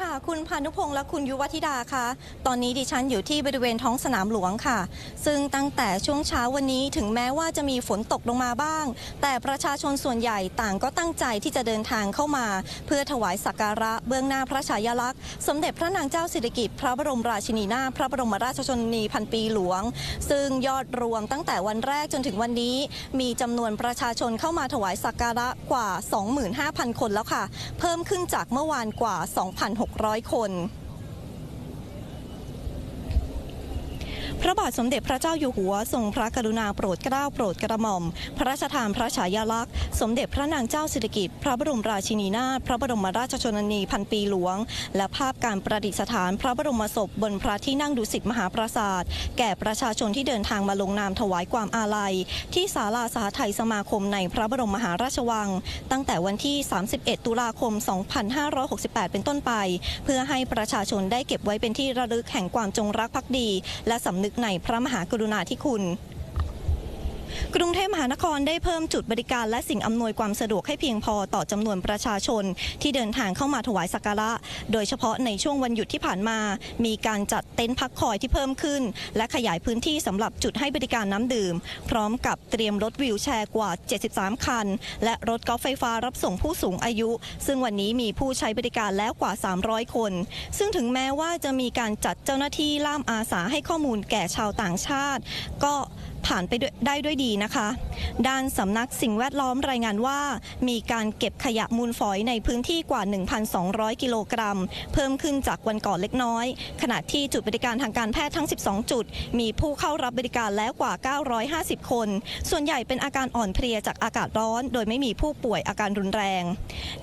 ค่ะ คุณพานุพงษ์และคุณยุวธิดาค่ะ ตอนนี้ดิฉันอยู่ที่บริเวณท้องสนามหลวงค่ะ ซึ่งตั้งแต่ช่วงเช้าวันนี้ถึงแม้ว่าจะมีฝนตกลงมาบ้าง แต่ประชาชนส่วนใหญ่ต่างก็ตั้งใจที่จะเดินทางเข้ามา เพื่อถวายสักการะเบื้องหน้าพระฉายาลักษณ์ สมเด็จพระนางเจ้าสิริกิติ์พระบรมราชินีนาถพระบรมราชชนนีพันปีหลวง ซึ่งยอดรวมตั้งแต่วันแรกจนถึงวันนี้ มีจำนวนประชาชนเข้ามาถวายสักการะกว่า 25,000 คนแล้วค่ะ เพิ่มขึ้นจากเมื่อวานกว่า 2,600คน ระบาทสมเด็จพระเจ้าอยู่หัวทรงพระกรุณาโปรดเกล้าโปรดกระหม่อม พระราชทานพระฉายาลักษณ์ สมเด็จพระนางเจ้าสิริกิติ์พระบรมราชินีนาถพระบรมราชชนนีพันปีหลวง และภาพการประดิษฐานพระบรมศพบนพระที่นั่งดุสิตมหาปราสาท แก่ประชาชนที่เดินทางมาลงนามถวายความอาลัย ที่ศาลาสหไทยสมาคมในพระบรมมหาราชวัง ตั้งแต่วันที่ 31 ตุลาคม 2568 เป็นต้นไป เพื่อให้ประชาชนได้เก็บไว้เป็นที่ระลึกแห่งความจงรักภักดี และสำนึกในพระมหากรุณาธิคุณ กรุงเทพมหานครได้เพิ่มจุดบริการและสิ่งอำนวยความสะดวกให้เพียงพอต่อจำนวนประชาชน ที่เดินทางเข้ามาถวายสักการะ โดยเฉพาะในช่วงวันหยุดที่ผ่านมา มีการจัดเต็นท์พักคอยที่เพิ่มขึ้น และขยายพื้นที่สำหรับจุดให้บริการน้ำดื่ม พร้อมกับเตรียมรถวิวแชร์กว่า 73 คัน และรถกอล์ฟไฟฟ้ารับส่งผู้สูงอายุ ซึ่งวันนี้มีผู้ใช้บริการแล้วกว่า 300 คน ซึ่งถึงแม้ว่าจะมีการจัดเจ้าหน้าที่ล่ามอาสาให้ข้อมูลแก่ชาวต่างชาติ ก็ ผ่านไปดได้ด้วยดีนะคะ ด้านสำนักสิ่งแวดล้อมรายงานว่า มีการเก็บขยะมูลฝอยในพื้นที่กว่า 1,200 กิโลกรัม เพิ่มขึ้นจากวันก่อนเล็กน้อย ขณะที่จุดบริการทางการแพทย์ทั้ง 12 จุด มีผู้เข้ารับบริการแล้วกว่า 950 คน ส่วนใหญ่เป็นอาการอ่อนเพลียจากอากาศร้อน โดยไม่มีผู้ป่วยอาการรุนแรง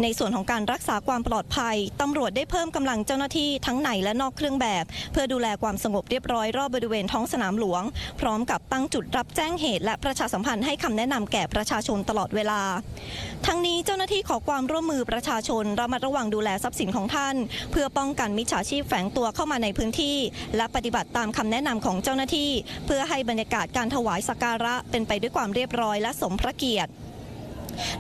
ในส่วนของการรักษาความปลอดภัยตำรวจได้เพิ่มกำลังเจ้าหน้าที่ทั้งในและนอกเครื่องแบบ เพื่อดูแลความสงบเรียบร้อยรอบบริเวณท้องสนามหลวง พร้อมกับตั้งจุดรับแจ้งเหตุและประชาสัมพันธ์ให้คำแนะนำแก่ประชาชนตลอดเวลา ทั้งนี้เจ้าหน้าที่ขอความร่วมมือประชาชนระมัดระวังดูแลทรัพย์สินของท่าน เพื่อป้องกันมิจฉาชีพแฝงตัวเข้ามาในพื้นที่ และปฏิบัติตามคำแนะนำของเจ้าหน้าที่ เพื่อให้บรรยากาศการถวายสักการะเป็นไปด้วยความเรียบร้อยและสมพระเกียรติ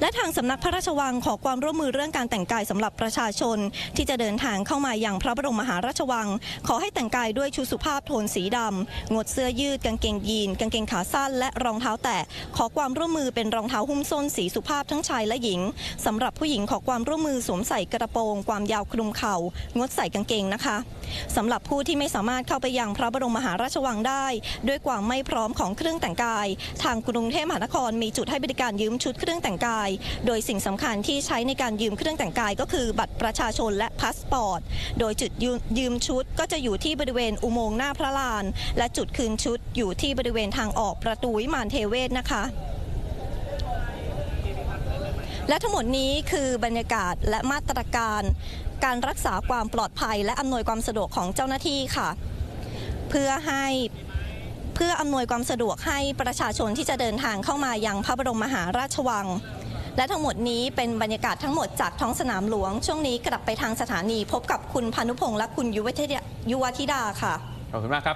และทางสำนักพระราชวังขอความร่วมมือเรื่องการแต่งกายสำหรับประชาชน ที่จะเดินทางเข้ามาอยังพระบรมมหาราชวัง ขอให้แต่งกายด้วยชุดสุภาพโทนสีดำงดเสื้อยืดกางเกงยีนกางเกงขาสั้น และรองเท้าแตะขอความร่วมมือเป็นรองเท้าหุ้มส้นสีสุภาพทั้งชายและหญิงสำหรับผู้หญิงขอความร่วมมือสวมใส่กระโปรงความยาวคลุมเข่างดใส่กางเกงนะคะสำหรับผู้ที่ไม่สามารถเข้าไปยังพระบรมมหาราชวังได้ ด้วยความไม่พร้อมของเครื่องแต่งกาย ทางกรุงเทพมหานครมีจุดให้บริการยืมชุดเครื่องแต่งกายโดยสิ่งสำคัญที่ใช้ในการยืมเครื่องแต่งกายก็คือบัตรประชาชนและพาสปอร์ต โดยจุดยืมยืมชุดก็จะอยู่ที่บริเวณอุโมงค์หน้าพระลาน และจุดคืนชุดอยู่ที่บริเวณทางออกประตูวิมานเทเวศนะคะและทั้งหมดนี้คือบรรยากาศและมาตรการการรักษาความปลอดภัยและอำนวยความสะดวกของเจ้าหน้าที่ค่ะ เพื่อให้ เพื่ออำนวยความสะดวกให้ประชาชนที่จะเดินทางเข้ามายังพระบรมมหาราชวัง และทั้งหมดนี้เป็นบรรยากาศทั้งหมดจากท้องสนามหลวง ช่วงนี้กลับไปทางสถานีพบกับคุณพานุพงษ์และคุณยุวธิดาธิดาค่ะ ขอบคุณมากครับ